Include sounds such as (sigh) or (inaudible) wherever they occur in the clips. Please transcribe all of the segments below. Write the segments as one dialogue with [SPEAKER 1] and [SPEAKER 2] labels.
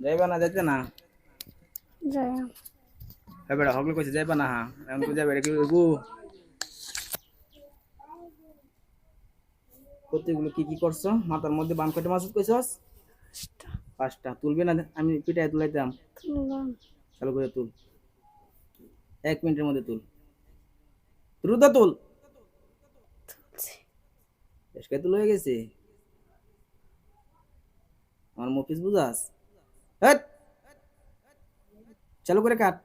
[SPEAKER 1] যাইবা না যাইতে না?
[SPEAKER 2] যাই।
[SPEAKER 1] হ্যাঁ বেড়া হগলে কইছে যাইবা না হ্যাঁ। এখন তো যাবে কি কতগুলো কি কি করছ? মাথার মধ্যে কয়টা মাছ কইছস পাঁচটা। তুলবে না আমি পিঠায় তুলাইতাম। চালু করে তুল। এক মিনিটের মধ্যে তুল। দ্রুত তুল। তুল হয়ে গেছে? আমার মফিস বুঝাস? চালু করে কাট।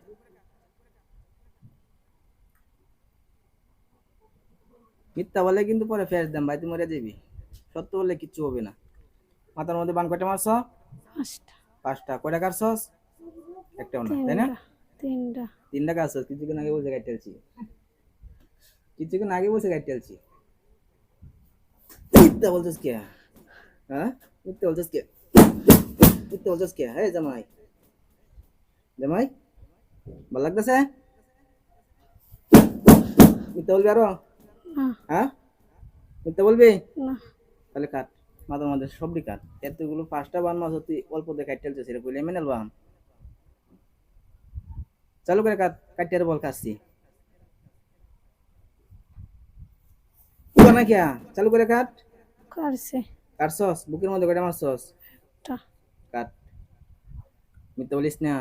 [SPEAKER 1] মিথ্যা বলে কিন্তু পরে ফেস দাম ভাই তুই মরে যাবি। সত্য বললে কিচ্ছু হবে না। মাথার মধ্যে বান কয়টা মারছ?
[SPEAKER 2] পাঁচটা।
[SPEAKER 1] কয়টা কাটছস? একটাও না তাই না?
[SPEAKER 2] তিনটা। তিনটা।
[SPEAKER 1] কাজ কিছুক্ষণ আগে বসে টেলছি কিছুক্ষণ আগে বসে টেলছি মিথ্যা বলছিস কে? হ্যাঁ? মিথ্যা বলছিস কে? মিথ্যা বলছিস কে হ্যাঁ জামাই। জামাই ভালো লাগতেছে? মিথ্যা বলবি
[SPEAKER 2] আরও?
[SPEAKER 1] হ্যাঁ? মিথ্যা বলবি? তাহলে কাট। মাথার মধ্যে সবটি কাট। এতগুলো পাঁচটা বান মাছ তুই অল্প দেখে টেলছে সেটা কইলে মেনে নেলবাম চালু করে কাট। কাটিয়ে বল কাটছি। না কিয়া চালু করে কাট।
[SPEAKER 2] কাটছে।
[SPEAKER 1] কাটছস? বুকের মধ্যে কয়টা মারছস? মিথ্যা বলিস না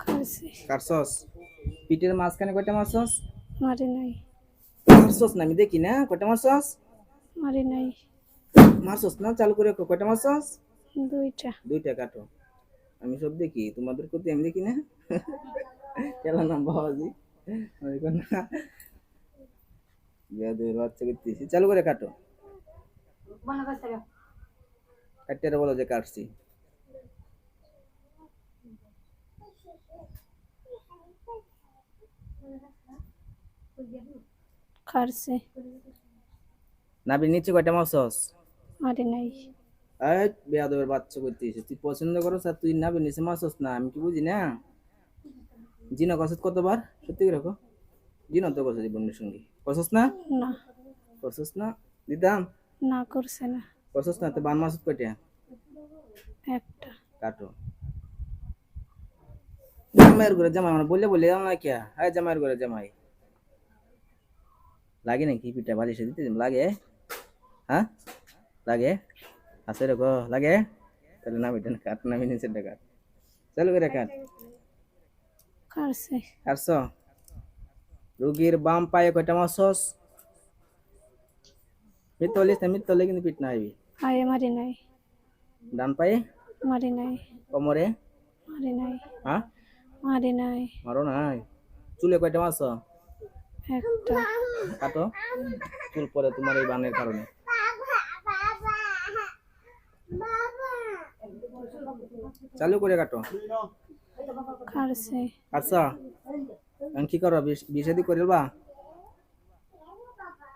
[SPEAKER 2] কাটছে
[SPEAKER 1] কাটছস পিঠের মাঝখানে কয়টা মারছস
[SPEAKER 2] মারি নাই।
[SPEAKER 1] মারছস না আমি দেখি না। কয়টা মারছস
[SPEAKER 2] মারি নাই।
[SPEAKER 1] মারছস না চালু করে কয়টা মারছস
[SPEAKER 2] দুইটা।
[SPEAKER 1] দুইটা কাটো। আমি সব দেখি তোমাদের প্রতি আমি দেখি না। কেলা নাম বাবাজি? কোন বাচ্চা চালু করে কাটো। কাটতে বলো যে কাটছি।
[SPEAKER 2] কাটছে।
[SPEAKER 1] নাবির নিচে কয়টা মারছস
[SPEAKER 2] মারি নাই।
[SPEAKER 1] এই বেয়াদবের বাচ্চা করতেছি তুই পছন্দ করো আর তুই নাবির নিচে মারছস না আমি কি বুঝি না? জিনা কষত কতবার? সত্যি করে রাখো জিনা তো কষা জীবনের সঙ্গে। কষস না?
[SPEAKER 2] না।
[SPEAKER 1] কষস না? দিতাম
[SPEAKER 2] না করছে না।
[SPEAKER 1] কষস না? তো বান মাসুদ কয়টা?
[SPEAKER 2] একটা।
[SPEAKER 1] কাটো। জামাইয়ের ঘরে জামাই মানে বললে বললে জামাই কে হ্যাঁ জামাইয়ের ঘরে জামাই। লাগে নাকি পিঠা বালিশে দিতে? লাগে? হ্যাঁ? লাগে? আছে রে গো লাগে তাহলে নামি দেন কাট নামি নিচে কাট চালু করে কাট
[SPEAKER 2] কাটছে
[SPEAKER 1] কাটছ রুগীর বাম পায়ে কয়টা মাসস মিথ্যা বলিস না মিথ্যা হলে কিন্তু পিঠ না হইবি
[SPEAKER 2] পায়ে মারি নাই
[SPEAKER 1] ডান পায়ে
[SPEAKER 2] মারি নাই
[SPEAKER 1] কোমরে
[SPEAKER 2] মারি নাই
[SPEAKER 1] হ্যাঁ
[SPEAKER 2] মারি নাই
[SPEAKER 1] মারো নাই চুলে কয়টা মাস
[SPEAKER 2] একটা
[SPEAKER 1] কাটো চুল পরে তোমার এই বানের কারণে চালু করে কাটো। আচ্ছা এখন কি করবা? বিষাদি করিবা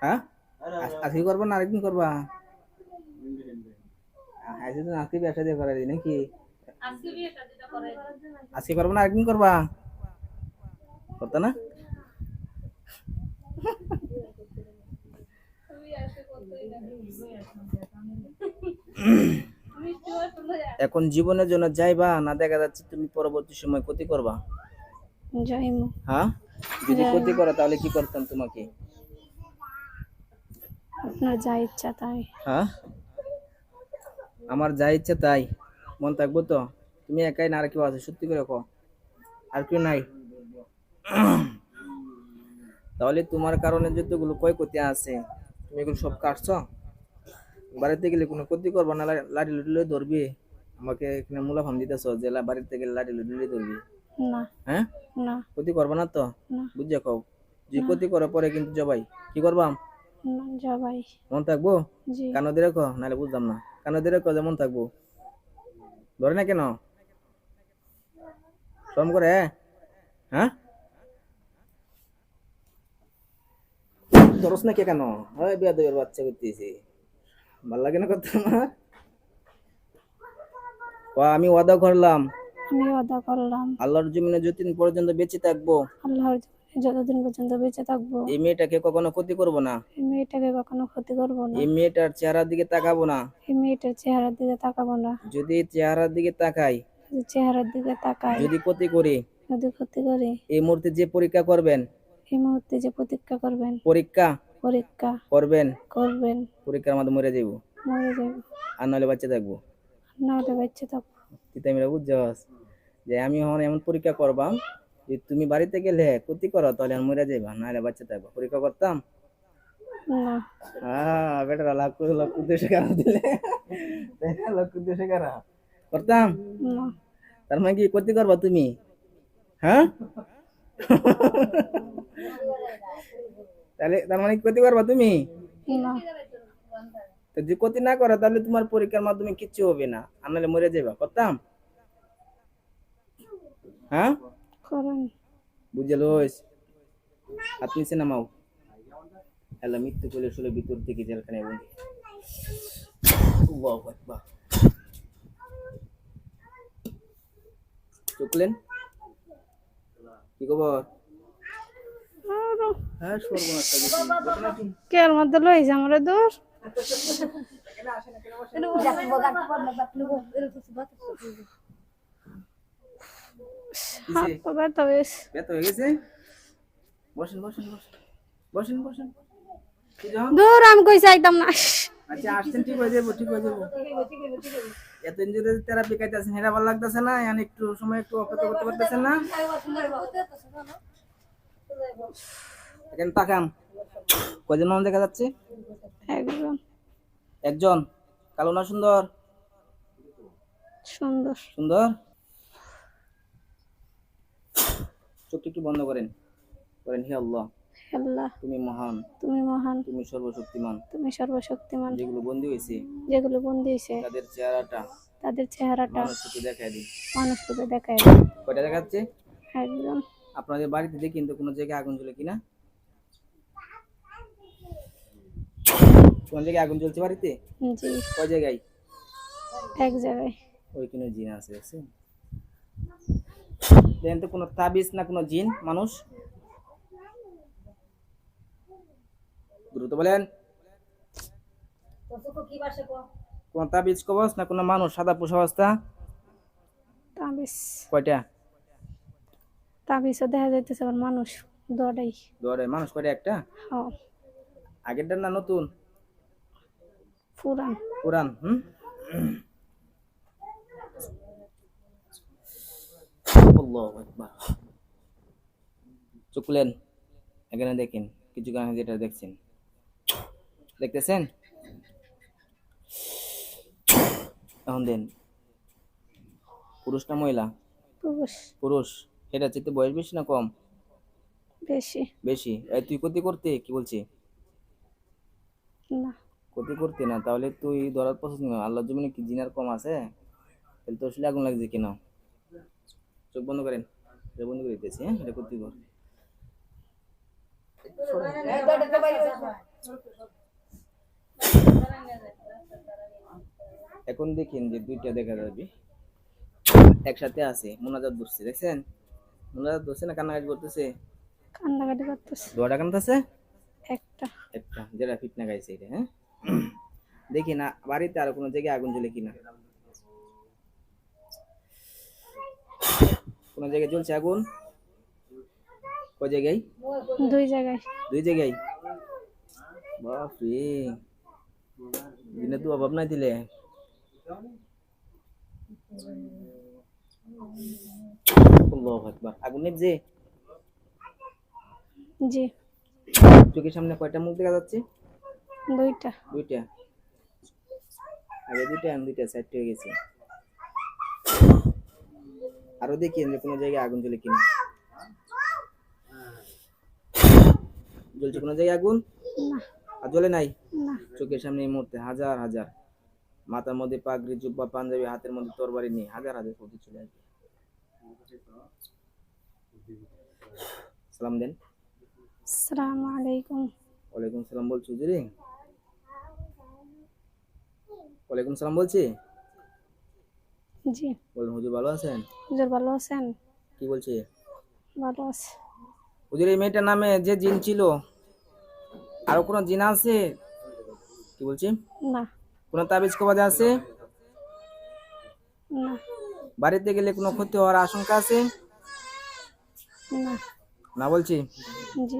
[SPEAKER 1] হ্যাঁ? আজ- আজকে করবা না আরেকদিন করবা? আজকে তো আজকে ব্যবসা দিয়ে করাই নাকি? আজকে করবা না আরেকদিন করবা? করতো না। (coughs) এখন জীবনের জন্য যাইবা না দেখা যাচ্ছে তুমি পরবর্তী সময় ক্ষতি করবা?
[SPEAKER 2] যাইমু।
[SPEAKER 1] হ্যাঁ? যদি ক্ষতি করো তাহলে কি করতাম তোমাকে?
[SPEAKER 2] আপনার যা ইচ্ছা তাই।
[SPEAKER 1] হ্যাঁ? আমার যা ইচ্ছে তাই। মন থাকব তো? তুমি একাই না আর কেউ আছে সত্যি করে কো আর কেউ নাই। তাহলে তোমার কারণে যতগুলো ক্ষয়ক্ষতি আছে তুমি এগুলো সব কাটছ? বাড়িতে গেলে কোনো ক্ষতি করব না লাঠি লুটিলে ধরবি? আমাকে এখানে মুলাফাম দিতেছ যে লা- বাড়িতে গেলে লাঠি লুটিলে ধরবি
[SPEAKER 2] না।
[SPEAKER 1] হ্যাঁ?
[SPEAKER 2] না।
[SPEAKER 1] ক্ষতি করবা না তো? বুঝে খাও যে ক্ষতি করার পরে কিন্তু জবাই। কি করবাম
[SPEAKER 2] না যাবাই
[SPEAKER 1] মন থাকব? দিয়ে রাখো নাহলে বুঝলাম না। কানো দিয়ে রাখো যেমন থাকব। ধরে না কেন? শ্রম করে হ্যাঁ? ধরস না কে কেন? ওই বিয়া দেবের বাচ্চা করতেছি। ভালো লাগে না কথা আমার? আমি ওয়াদা করলাম।
[SPEAKER 2] আমি ওয়াদা করলাম।
[SPEAKER 1] আল্লাহর জমিনে যতদিন পর্যন্ত বেঁচে থাকব
[SPEAKER 2] আল্লাহর যতদিন পর্যন্ত বেঁচে থাকব
[SPEAKER 1] এই মেয়েটাকে কখনো ক্ষতি করব না।
[SPEAKER 2] এই মেয়েটাকে কখনো ক্ষতি করব না।
[SPEAKER 1] এই মেয়েটার চেহারার দিকে তাকাবো না।
[SPEAKER 2] এই মেয়েটার চেহারার দিকে তাকাবো না।
[SPEAKER 1] যদি চেহারার দিকে তাকাই
[SPEAKER 2] চেহারার দিকে তাকাই
[SPEAKER 1] যদি ক্ষতি করি
[SPEAKER 2] যদি ক্ষতি করি
[SPEAKER 1] এই মুহূর্তে যে পরীক্ষা করবেন
[SPEAKER 2] এই মুহূর্তে যে প্রতীক্ষা করবেন
[SPEAKER 1] পরীক্ষা
[SPEAKER 2] পরীক্ষা
[SPEAKER 1] করবেন
[SPEAKER 2] করবেন
[SPEAKER 1] পরীক্ষার মাধ্যমে মরে যাব
[SPEAKER 2] মরে যাবে
[SPEAKER 1] আর নাহলে বাচ্চা থাকব।
[SPEAKER 2] নাহলে বাচ্চা থাকব
[SPEAKER 1] তিতামিরা বুঝছস? যে আমি এমন পরীক্ষা করবাম যে তুমি বাড়িতে গেলে ক্ষতি করো তাহলে আর মরে যাইবা নাহলে বাচ্চা থাকব পরীক্ষা করতাম?
[SPEAKER 2] না।
[SPEAKER 1] বেটারা লাখ উদ্দেশ্যে দিলে? না? করতাম?
[SPEAKER 2] না।
[SPEAKER 1] তার মানে কি ক্ষতি করবা তুমি? হ্যাঁ? তাহলে তার মানে ক্ষতি করবা তুমি?
[SPEAKER 2] না।
[SPEAKER 1] যদি ক্ষতি না করো তাহলে তোমার পরীক্ষার মাধ্যমে কিচ্ছু হবে না। আর নাহলে মরে যাবা করতাম? হ্যাঁ?
[SPEAKER 2] করেন।
[SPEAKER 1] বুঝে লইস হাত নিচে নামাও। আল্লাহ মৃত্যু করলে শুলে ভিতর থেকে জেলখানে আকবার। চুকলেন কি খবর? হ্যাঁ ঘটনা কি?
[SPEAKER 2] মধ্যে লইছে? আমার দূর দূর আমি কই চাইতাম না।
[SPEAKER 1] আচ্ছা আসছেন ঠিক হয়ে যাব ঠিক হয়ে যাব। এতদিন যদি থেরাপি খাইতেছেন হেরা ভালো লাগতেছে না? এখন একটু সময় একটু অপেক্ষা করতে পারতেছেন না? এখানে তাকান। কয়জন মানুষ দেখা যাচ্ছে?
[SPEAKER 2] একজন।
[SPEAKER 1] একজন? কালো না সুন্দর?
[SPEAKER 2] সুন্দর।
[SPEAKER 1] সুন্দর? চোখটা একটু বন্ধ করেন। করেন হে আল্লাহ।
[SPEAKER 2] আল্লাহ।
[SPEAKER 1] তুমি মহান।
[SPEAKER 2] তুমি মহান।
[SPEAKER 1] তুমি সর্বশক্তিমান।
[SPEAKER 2] তুমি সর্বশক্তিমান।
[SPEAKER 1] যেগুলো বন্দি হয়েছে
[SPEAKER 2] যেগুলো বন্দি হয়েছে
[SPEAKER 1] তাদের চেহারাটা।
[SPEAKER 2] তাদের চেহারাটা।
[SPEAKER 1] মানুষকে দেখায় দিন
[SPEAKER 2] মানুষকে দেখায়
[SPEAKER 1] কয়টা দেখাচ্ছে
[SPEAKER 2] একজন।
[SPEAKER 1] আপনাদের বাড়িতে দেখি কিন্তু কোনো জায়গায় আগুন জ্বলে কিনা? কোন জায়গায় আগুন জ্বলছে বাড়িতে?
[SPEAKER 2] জি।
[SPEAKER 1] কয় জায়গায়?
[SPEAKER 2] এক জায়গায়।
[SPEAKER 1] ওইখানে জিন আছে দেখছেন দেখেন তো কোনো তাবিজ না কোনো জিন মানুষ? দ্রুত বলেন। কোন তাবিজ কবচ না কোনো মানুষ? সাদা পোষা অবস্থা?
[SPEAKER 2] তাবিজ।
[SPEAKER 1] কয়টা?
[SPEAKER 2] তাবিজও দেখা যাইতেছে আবার মানুষ দৌড়াই।
[SPEAKER 1] দরে মানুষ কয়টা? একটা?
[SPEAKER 2] হ
[SPEAKER 1] আগেরটা না নতুন?
[SPEAKER 2] পুরান
[SPEAKER 1] পুরান হুম? আল্লাহু আকবার। চুকলেন এখানে দেখেন কিছু গান যেটা দেখছেন। দেখতেছেন? এখন দেন পুরুষ না মহিলা?
[SPEAKER 2] পুরুষ।
[SPEAKER 1] পুরুষ। এটা চেতে বয়স বেশি না কম?
[SPEAKER 2] বেশি।
[SPEAKER 1] বেশি। এই তুই করতে করতে কি বলছি?
[SPEAKER 2] না।
[SPEAKER 1] ক্ষতি করতে না তাহলে তুই ধরার পছন্দ না। আল্লাহর জমিনে কি জিনার কম আছে? তাহলে তো আসলে আগুন লাগছে কিনা? চোখ বন্ধ করেন এটা বন্ধ করে দিতেছি হ্যাঁ? এটা করতে কর এখন দেখেন যে দুইটা দেখা যাবে। একসাথে আছে মোনাজাত ধরছে দেখছেন? মোনাজাত ধরছে না কান্নাকাটি করতেছে?
[SPEAKER 2] কান্নাকাটি করতেছে।
[SPEAKER 1] দোয়াটা কান্দাছে
[SPEAKER 2] একটা।
[SPEAKER 1] একটা যেটা ফিটনা গাইছে এটা হ্যাঁ? দেখি না বাড়িতে আর কোনো জায়গায় আগুন জ্বলে কিনা। কোন জায়গায় জ্বলছে আগুন? কয় জায়গায়?
[SPEAKER 2] দুই জায়গায়।
[SPEAKER 1] দুই জায়গায়? বাপ রে দিনে তো অভাব নাই দিলে। আল্লাহু আকবার আগুন নিভছে
[SPEAKER 2] জি।
[SPEAKER 1] চোখের সামনে কয়টা মুখ দেখা যাচ্ছে?
[SPEAKER 2] দুইটা।
[SPEAKER 1] দুইটা। আগে দুইটা এখন দুইটা চারটে হয়ে গেছে। আরও দেখি যে কোনো জায়গায় আগুন জ্বলে কিনা। জ্বলছে কোনো জায়গায় আগুন? আর জ্বলে নাই? চোখের সামনে এই মুহূর্তে হাজার হাজার। মাথার মধ্যে পাগড়ি জুব্বা পাঞ্জাবি হাতের মধ্যে তরবারি নিয়ে হাজার হাজার ফটো চলে আসবে। সালাম দেন।
[SPEAKER 2] আসসালামু আলাইকুম।
[SPEAKER 1] ওয়ালাইকুম সালাম বলছি হুজুরে। ওয়ালাইকুম সালাম বলছি।
[SPEAKER 2] জি।
[SPEAKER 1] বলেন হুজুর ভালো আছেন?
[SPEAKER 2] হুজুর ভালো আছেন?
[SPEAKER 1] কি বলছে?
[SPEAKER 2] ভালো আছে।
[SPEAKER 1] হুজুর এই মেয়েটার নামে যে জিন ছিল আরও কোনো জিন আছে? কি বলছি?
[SPEAKER 2] না।
[SPEAKER 1] কোনো তাবিজ কবাজ আছে?
[SPEAKER 2] না।
[SPEAKER 1] বাড়িতে গেলে কোনো ক্ষতি হওয়ার আশঙ্কা আছে?
[SPEAKER 2] না।
[SPEAKER 1] না বলছি?
[SPEAKER 2] জি।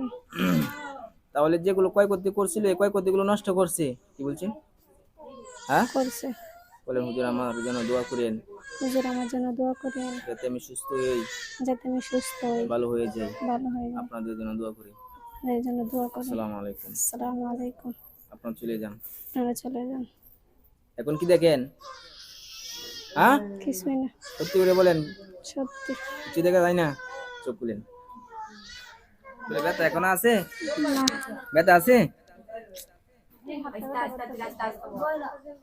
[SPEAKER 1] তাহলে যেগুলো ক্ষয়ক্ষতি করছিল এই ক্ষয়ক্ষতিগুলো নষ্ট করছে কি বলছি? হ্যাঁ?
[SPEAKER 2] করছে।
[SPEAKER 1] বলেন হুজুর আমার জন্য দোয়া করেন।
[SPEAKER 2] হুজুর আমার জন্য দোয়া করেন।
[SPEAKER 1] যাতে আমি সুস্থ হই।
[SPEAKER 2] যাতে আমি সুস্থ হই।
[SPEAKER 1] ভালো হয়ে যাই।
[SPEAKER 2] ভালো হয়ে যাই।
[SPEAKER 1] আপনাদের জন্য দোয়া করি।
[SPEAKER 2] এর জন্য দোয়া করেন
[SPEAKER 1] আসসালামু আলাইকুম।
[SPEAKER 2] আসসালামু আলাইকুম।
[SPEAKER 1] আপনার চলে যান।
[SPEAKER 2] আপনারা চলে যান।
[SPEAKER 1] এখন কি দেখেন? হ্যাঁ?
[SPEAKER 2] কিছুই না।
[SPEAKER 1] সত্যি করে বলেন।
[SPEAKER 2] সত্যি।
[SPEAKER 1] কিছু দেখা যায় না? চোখ খুলেন। ব্যথা এখন আছে?
[SPEAKER 2] না।
[SPEAKER 1] ব্যথা আছে?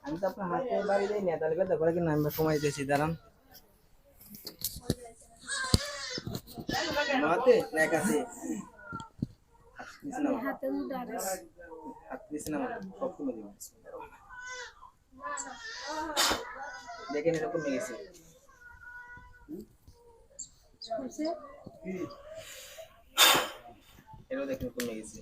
[SPEAKER 1] আমি তো আপনার হাতে বাড়ি যাই না তাহলে কিনা আমি সময় দিয়েছি দাঁড়ান হাতে না সব কমে। দেখেন এটা কমে গেছে এটাও দেখেন কমে গেছে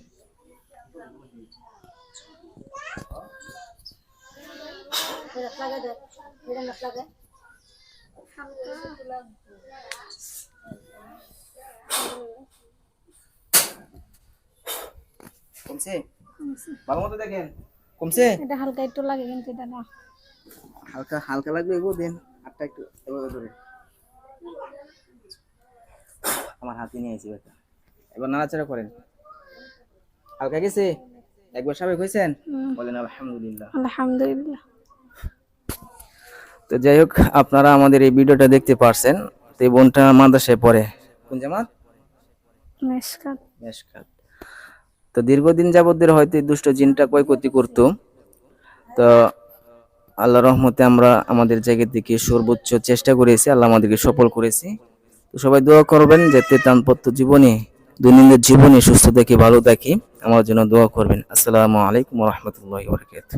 [SPEAKER 1] কমছে? ভালো মতো দেখেন। কমছে?
[SPEAKER 2] এটা হালকা একটু লাগে কিন্তু এটা না।
[SPEAKER 1] হালকা হালকা লাগবে এগো দেন হাতটা একটু এভাবে ধরে। আমার হাতে নিয়ে আইছি ব্যাটা। এবার নাড়াচাড়া করেন। হালকা গেছে? একবার স্বাভাবিক হয়েছেন। বলেন আলহামদুলিল্লাহ।
[SPEAKER 2] আলহামদুলিল্লাহ।
[SPEAKER 1] তো যাই হোক আপনারা আমাদের এই ভিডিওটা দেখতে পারছেন। তো এই বোনটা মাদ্রাসায় পড়ে। কোন জামাত?
[SPEAKER 2] মেশকাত।
[SPEAKER 1] মেশকাত। তো দীর্ঘদিন যাবতদের হয়তো দুষ্ট জিনটা ক্ষয়ক্ষতি করতো। তো আল্লাহ রহমতে আমরা আমাদের জায়গা থেকে সর্বোচ্চ চেষ্টা করেছি আল্লাহ আমাদেরকে সফল করেছি। তো সবাই দোয়া করবেন যাতে দাম্পত্য জীবনে দৈনন্দিন জীবনে সুস্থ থাকি ভালো থাকি আমার জন্য দোয়া করবেন। আসসালামু আলাইকুম রহমতুল্লাহ বরকাত